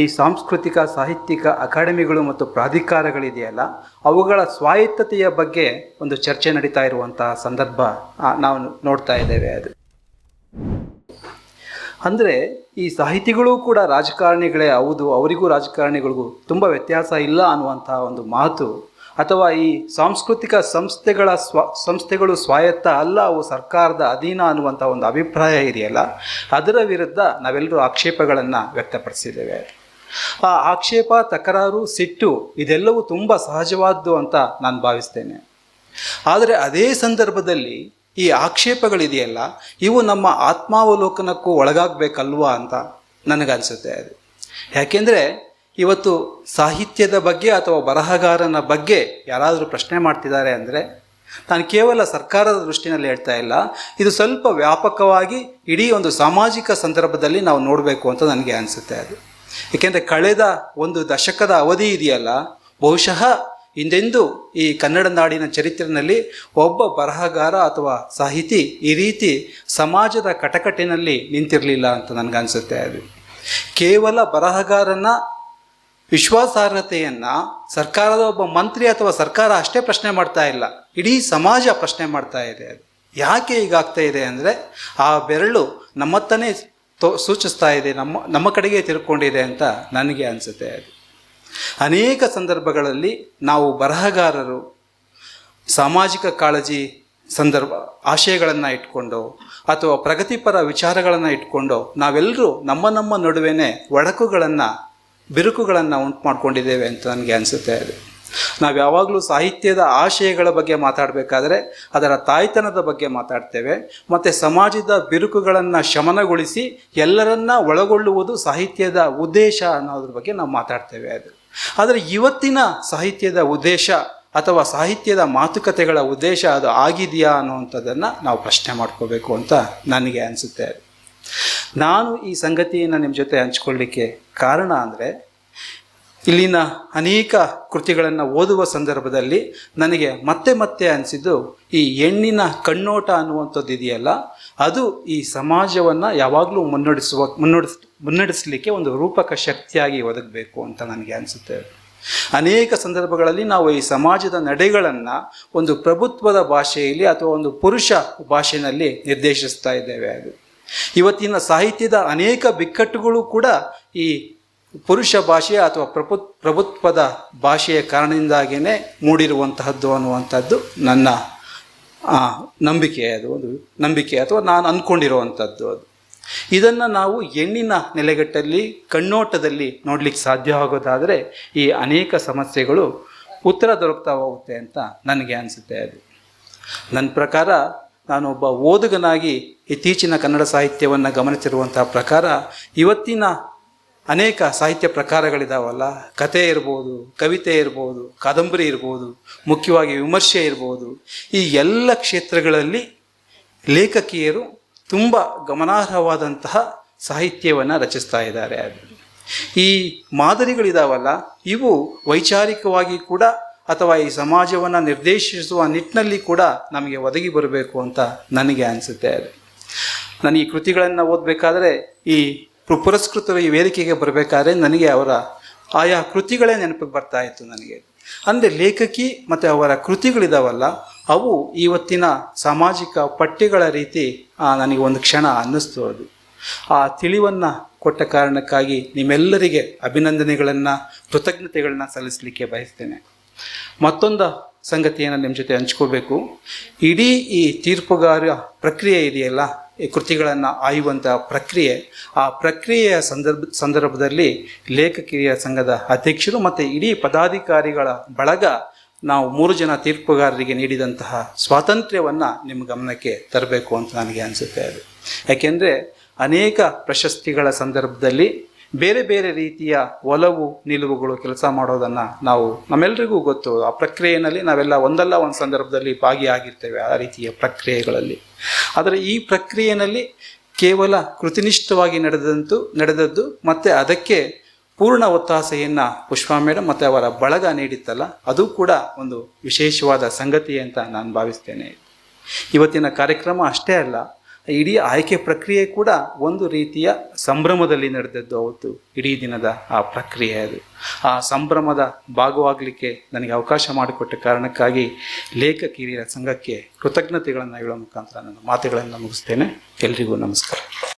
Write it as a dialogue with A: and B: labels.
A: ಈ ಸಾಂಸ್ಕೃತಿಕ, ಸಾಹಿತ್ಯಿಕ ಅಕಾಡೆಮಿಗಳು ಮತ್ತು ಪ್ರಾಧಿಕಾರಗಳಿದೆಯಲ್ಲ, ಅವುಗಳ ಸ್ವಾಯತ್ತತೆಯ ಬಗ್ಗೆ ಒಂದು ಚರ್ಚೆ ನಡೀತಾ ಇರುವಂತಹ ಸಂದರ್ಭ ನಾವು ನೋಡ್ತಾ ಇದ್ದೇವೆ ಅದು. ಅಂದರೆ ಈ ಸಾಹಿತಿಗಳು ಕೂಡ ರಾಜಕಾರಣಿಗಳೇ ಹೌದು, ಅವರಿಗೂ ರಾಜಕಾರಣಿಗಳಿಗೂ ತುಂಬ ವ್ಯತ್ಯಾಸ ಇಲ್ಲ ಅನ್ನುವಂತಹ ಒಂದು ಮಾತು. ಅಥವಾ ಈ ಸಾಂಸ್ಕೃತಿಕ ಸಂಸ್ಥೆಗಳ ಸ್ವ, ಸಂಸ್ಥೆಗಳು ಸ್ವಾಯತ್ತ ಅಲ್ಲ, ಅವು ಸರ್ಕಾರದ ಅಧೀನ ಅನ್ನುವಂಥ ಒಂದು ಅಭಿಪ್ರಾಯ ಇದೆಯಲ್ಲ, ಅದರ ವಿರುದ್ಧ ನಾವೆಲ್ಲರೂ ಆಕ್ಷೇಪಗಳನ್ನು ವ್ಯಕ್ತಪಡಿಸಿದ್ದೇವೆ. ಆ ಆಕ್ಷೇಪ, ತಕರಾರು, ಸಿಟ್ಟು ಇದೆಲ್ಲವೂ ತುಂಬ ಸಹಜವಾದ್ದು ಅಂತ ನಾನು ಭಾವಿಸ್ತೇನೆ. ಆದರೆ ಅದೇ ಸಂದರ್ಭದಲ್ಲಿ ಈ ಆಕ್ಷೇಪಗಳಿದೆಯಲ್ಲ, ಇವು ನಮ್ಮ ಆತ್ಮಾವಲೋಕನಕ್ಕೂ ಒಳಗಾಗಬೇಕಲ್ವಾ ಅಂತ ನನಗನ್ಸುತ್ತೆ ಅದು. ಯಾಕೆಂದರೆ ಇವತ್ತು ಸಾಹಿತ್ಯದ ಬಗ್ಗೆ ಅಥವಾ ಬರಹಗಾರನ ಬಗ್ಗೆ ಯಾರಾದರೂ ಪ್ರಶ್ನೆ ಮಾಡ್ತಿದ್ದಾರೆ ಅಂದರೆ ನಾನು ಕೇವಲ ಸರ್ಕಾರದ ದೃಷ್ಟಿನಲ್ಲಿ ಹೇಳ್ತಾ ಇಲ್ಲ, ಇದು ಸ್ವಲ್ಪ ವ್ಯಾಪಕವಾಗಿ ಇಡೀ ಒಂದು ಸಾಮಾಜಿಕ ಸಂದರ್ಭದಲ್ಲಿ ನಾವು ನೋಡಬೇಕು ಅಂತ ನನಗೆ ಅನಿಸುತ್ತೆ ಅದು. ಏಕೆಂದರೆ ಕಳೆದ ಒಂದು ದಶಕದ ಅವಧಿ ಇದೆಯಲ್ಲ, ಬಹುಶಃ ಹಿಂದೆಂದು ಈ ಕನ್ನಡ ನಾಡಿನ ಚರಿತ್ರೆಯಲ್ಲಿ ಒಬ್ಬ ಬರಹಗಾರ ಅಥವಾ ಸಾಹಿತಿ ಈ ರೀತಿ ಸಮಾಜದ ಕಟಕಟಿನಲ್ಲಿ ನಿಂತಿರಲಿಲ್ಲ ಅಂತ ನನಗನ್ಸುತ್ತೆ ಅದು. ಕೇವಲ ಬರಹಗಾರನ ವಿಶ್ವಾಸಾರ್ಹತೆಯನ್ನು ಸರ್ಕಾರದ ಒಬ್ಬ ಮಂತ್ರಿ ಅಥವಾ ಸರ್ಕಾರ ಅಷ್ಟೇ ಪ್ರಶ್ನೆ ಮಾಡ್ತಾ ಇಲ್ಲ, ಇಡೀ ಸಮಾಜ ಪ್ರಶ್ನೆ ಮಾಡ್ತಾ ಇದೆ ಅದು. ಯಾಕೆ ಹೀಗಾಗ್ತಾ ಇದೆ ಅಂದರೆ ಆ ಬೆರಳು ನಮ್ಮತ್ತನೇ ತೋ, ಸೂಚಿಸ್ತಾ ಇದೆ, ನಮ್ಮ ನಮ್ಮ ಕಡೆಗೆ ತಿರ್ಕೊಂಡಿದೆ ಅಂತ ನನಗೆ ಅನಿಸುತ್ತೆ ಅದು. ಅನೇಕ ಸಂದರ್ಭಗಳಲ್ಲಿ ನಾವು ಬರಹಗಾರರು, ಸಾಮಾಜಿಕ ಕಾಳಜಿ ಸಂದರ್ಭ, ಆಶಯಗಳನ್ನು ಇಟ್ಕೊಂಡು ಅಥವಾ ಪ್ರಗತಿಪರ ವಿಚಾರಗಳನ್ನು ಇಟ್ಕೊಂಡು ನಾವೆಲ್ಲರೂ ನಮ್ಮ ನಮ್ಮ ನಡುವೆನೇ ಒಡಕುಗಳನ್ನು, ಬಿರುಕುಗಳನ್ನು ಉಂಟು ಮಾಡ್ಕೊಂಡಿದ್ದೇವೆ ಅಂತ ನನಗೆ ಅನಿಸುತ್ತೆ ಅದು. ನಾವು ಯಾವಾಗಲೂ ಸಾಹಿತ್ಯದ ಆಶಯಗಳ ಬಗ್ಗೆ ಮಾತಾಡಬೇಕಾದ್ರೆ ಅದರ ತಾಯ್ತನದ ಬಗ್ಗೆ ಮಾತಾಡ್ತೇವೆ, ಮತ್ತು ಸಮಾಜದ ಬಿರುಕುಗಳನ್ನು ಶಮನಗೊಳಿಸಿ ಎಲ್ಲರನ್ನ ಒಳಗೊಳ್ಳುವುದು ಸಾಹಿತ್ಯದ ಉದ್ದೇಶ ಅನ್ನೋದ್ರ ಬಗ್ಗೆ ನಾವು ಮಾತಾಡ್ತೇವೆ ಅದು. ಆದರೆ ಇವತ್ತಿನ ಸಾಹಿತ್ಯದ ಉದ್ದೇಶ ಅಥವಾ ಸಾಹಿತ್ಯದ ಮಾತುಕತೆಗಳ ಉದ್ದೇಶ ಅದು ಆಗಿದೆಯಾ ಅನ್ನುವಂಥದ್ದನ್ನು ನಾವು ಪ್ರಶ್ನೆ ಮಾಡ್ಕೋಬೇಕು ಅಂತ ನನಗೆ ಅನಿಸುತ್ತೆ. ನಾನು ಈ ಸಂಗತಿಯನ್ನು ನಿಮ್ಮ ಜೊತೆ ಹಂಚ್ಕೊಳ್ಳಿಕ್ಕೆ ಕಾರಣ ಅಂದರೆ ಇಲ್ಲಿನ ಅನೇಕ ಕೃತಿಗಳನ್ನು ಓದುವ ಸಂದರ್ಭದಲ್ಲಿ ನನಗೆ ಮತ್ತೆ ಮತ್ತೆ ಅನಿಸಿದ್ದು, ಈ ಹೆಣ್ಣಿನ ಕಣ್ಣೋಟ ಅನ್ನುವಂಥದ್ದು ಇದೆಯಲ್ಲ, ಅದು ಈ ಸಮಾಜವನ್ನು ಯಾವಾಗಲೂ ಮುನ್ನಡೆಸುವ, ಮುನ್ನಡೆಸ್, ಮುನ್ನಡೆಸಲಿಕ್ಕೆ ಒಂದು ರೂಪಕ ಶಕ್ತಿಯಾಗಿ ಒದಗಬೇಕು ಅಂತ ನನಗೆ ಅನಿಸುತ್ತೆ. ಅನೇಕ ಸಂದರ್ಭಗಳಲ್ಲಿ ನಾವು ಈ ಸಮಾಜದ ನಡೆಗಳನ್ನು ಒಂದು ಪ್ರಭುತ್ವದ ಭಾಷೆಯಲ್ಲಿ ಅಥವಾ ಒಂದು ಪುರುಷ ಭಾಷೆಯಲ್ಲಿ ನಿರ್ದೇಶಿಸ್ತಾ ಇದ್ದೇವೆ. ಅದು ಇವತ್ತಿನ ಸಾಹಿತ್ಯದ ಅನೇಕ ಬಿಕ್ಕಟ್ಟುಗಳು ಕೂಡ ಈ ಪುರುಷ ಭಾಷೆ ಅಥವಾ ಪ್ರಭು ಪ್ರಭುತ್ವದ ಭಾಷೆಯ ಕಾರಣದಿಂದಾಗಿಯೇ ಮೂಡಿರುವಂತಹದ್ದು ಅನ್ನುವಂಥದ್ದು ನನ್ನ ನಂಬಿಕೆ ಅದು, ಒಂದು ನಂಬಿಕೆ ಅಥವಾ ನಾನು ಅಂದ್ಕೊಂಡಿರುವಂಥದ್ದು ಅದು. ಇದನ್ನು ನಾವು ಹೆಣ್ಣಿನ ನೆಲೆಗಟ್ಟಲ್ಲಿ, ಕಣ್ಣೋಟದಲ್ಲಿ ನೋಡಲಿಕ್ಕೆ ಸಾಧ್ಯ ಆಗೋದಾದರೆ ಈ ಅನೇಕ ಸಮಸ್ಯೆಗಳು ಉತ್ತರ ದೊರಕ್ತಾ ಹೋಗುತ್ತೆ ಅಂತ ನನಗೆ ಅನಿಸುತ್ತೆ ಅದು. ನನ್ನ ಪ್ರಕಾರ ನಾನೊಬ್ಬ ಓದುಗನಾಗಿ ಇತ್ತೀಚಿನ ಕನ್ನಡ ಸಾಹಿತ್ಯವನ್ನು ಗಮನಿಸಿರುವಂತಹ ಪ್ರಕಾರ ಇವತ್ತಿನ ಅನೇಕ ಸಾಹಿತ್ಯ ಪ್ರಕಾರಗಳಿದಾವಲ್ಲ. ಕತೆ ಇರ್ಬೋದು, ಕವಿತೆ ಇರ್ಬೋದು, ಕಾದಂಬರಿ ಇರ್ಬೋದು, ಮುಖ್ಯವಾಗಿ ವಿಮರ್ಶೆ ಇರ್ಬೋದು. ಈ ಎಲ್ಲ ಕ್ಷೇತ್ರಗಳಲ್ಲಿ ಲೇಖಕಿಯರು ತುಂಬ ಗಮನಾರ್ಹವಾದಂತಹ ಸಾಹಿತ್ಯವನ್ನು ರಚಿಸ್ತಾ ಇದ್ದಾರೆ. ಈ ಮಾದರಿಗಳಿದಾವಲ್ಲ, ಇವು ವೈಚಾರಿಕವಾಗಿ ಕೂಡ ಅಥವಾ ಈ ಸಮಾಜವನ್ನು ನಿರ್ದೇಶಿಸುವ ನಿಟ್ಟಿನಲ್ಲಿ ಕೂಡ ನಮಗೆ ಒದಗಿ ಬರಬೇಕು ಅಂತ ನನಗೆ ಅನಿಸುತ್ತೆ. ಅದು ನಾನು ಈ ಕೃತಿಗಳನ್ನು ಓದಬೇಕಾದ್ರೆ ಈ ಪುರಸ್ಕೃತರು ಈ ವೇದಿಕೆಗೆ ಬರಬೇಕಾದ್ರೆ ನನಗೆ ಅವರ ಆಯಾ ಕೃತಿಗಳೇ ನೆನಪಿಗೆ ಬರ್ತಾ ಇತ್ತು ನನಗೆ. ಅಂದರೆ ಲೇಖಕಿ ಮತ್ತು ಅವರ ಕೃತಿಗಳಿದಾವಲ್ಲ, ಅವು ಇವತ್ತಿನ ಸಾಮಾಜಿಕ ಪಠ್ಯಗಳ ರೀತಿ ನನಗೆ ಒಂದು ಕ್ಷಣ ಅನ್ನಿಸ್ತು ಅದು. ಆ ತಿಳಿವನ್ನು ಕೊಟ್ಟ ಕಾರಣಕ್ಕಾಗಿ ನಿಮ್ಮೆಲ್ಲರಿಗೆ ಅಭಿನಂದನೆಗಳನ್ನು, ಕೃತಜ್ಞತೆಗಳನ್ನ ಸಲ್ಲಿಸಲಿಕ್ಕೆ ಬಯಸ್ತೇನೆ. ಮತ್ತೊಂದು ಸಂಗತಿಯನ್ನು ನಿಮ್ಮ ಜೊತೆ ಹಂಚ್ಕೋಬೇಕು. ಇಡೀ ಈ ತೀರ್ಪುಗಾರ ಪ್ರಕ್ರಿಯೆ ಇದೆಯಲ್ಲ ಕೃತಿಗಳನ್ನು ಆಯುವಂಥ ಪ್ರಕ್ರಿಯೆ. ಆ ಪ್ರಕ್ರಿಯೆಯ ಸಂದರ್ಭ, ಸಂದರ್ಭದಲ್ಲಿ ಲೇಖಕಿಯ ಸಂಘದ ಅಧ್ಯಕ್ಷರು ಮತ್ತು ಇಡೀ ಪದಾಧಿಕಾರಿಗಳ ಬಳಗ ನಾವು ಮೂರು ಜನ ತೀರ್ಪುಗಾರರಿಗೆ ನೀಡಿದಂತಹ ಸ್ವಾತಂತ್ರ್ಯವನ್ನು ನಿಮ್ಮ ಗಮನಕ್ಕೆ ತರಬೇಕು ಅಂತ ನನಗೆ ಅನಿಸುತ್ತೆ ಅದು. ಯಾಕೆಂದರೆ ಅನೇಕ ಪ್ರಶಸ್ತಿಗಳ ಸಂದರ್ಭದಲ್ಲಿ ಬೇರೆ ಬೇರೆ ರೀತಿಯ ಒಲವು ನಿಲುವುಗಳು ಕೆಲಸ ಮಾಡೋದನ್ನು ನಾವು ನಮ್ಮೆಲ್ಲರಿಗೂ ಗೊತ್ತು. ಆ ಪ್ರಕ್ರಿಯೆಯಲ್ಲಿ ನಾವೆಲ್ಲ ಒಂದಲ್ಲ ಒಂದು ಸಂದರ್ಭದಲ್ಲಿ ಭಾಗಿಯಾಗಿರ್ತೇವೆ ಆ ರೀತಿಯ ಪ್ರಕ್ರಿಯೆಗಳಲ್ಲಿ. ಆದರೆ ಈ ಪ್ರಕ್ರಿಯೆಯಲ್ಲಿ ಕೇವಲ ಕೃತಿನಿಷ್ಠವಾಗಿ ನಡೆದಂತು, ನಡೆದದ್ದು ಮತ್ತು ಅದಕ್ಕೆ ಪೂರ್ಣ ಒತ್ತಾಸೆಯನ್ನು ಪುಷ್ಪಾ ಮೇಡಮ್ ಮತ್ತು ಅವರ ಬಳಗ ನೀಡಿತ್ತಲ್ಲ, ಅದು ಕೂಡ ಒಂದು ವಿಶೇಷವಾದ ಸಂಗತಿ ಅಂತ ನಾನು ಭಾವಿಸ್ತೇನೆ. ಇವತ್ತಿನ ಕಾರ್ಯಕ್ರಮ ಅಷ್ಟೇ ಅಲ್ಲ ಇಡೀ ಆಯ್ಕೆ ಪ್ರಕ್ರಿಯೆ ಕೂಡ ಒಂದು ರೀತಿಯ ಸಂಭ್ರಮದಲ್ಲಿ ನಡೆದದ್ದು ಅವತ್ತು ಇಡೀ ದಿನದ ಆ ಪ್ರಕ್ರಿಯೆ ಅದು. ಆ ಸಂಭ್ರಮದ ಭಾಗವಾಗಲಿಕ್ಕೆ ನನಗೆ ಅವಕಾಶ ಮಾಡಿಕೊಟ್ಟ ಕಾರಣಕ್ಕಾಗಿ ಲೇಖಕ ಹಿರಿಯರ ಸಂಘಕ್ಕೆ ಕೃತಜ್ಞತೆಗಳನ್ನು ಹೇಳೋ ಮುಖಾಂತರ ನನ್ನ ಮಾತುಗಳನ್ನು ಮುಗಿಸ್ತೇನೆ. ಎಲ್ರಿಗೂ ನಮಸ್ಕಾರ.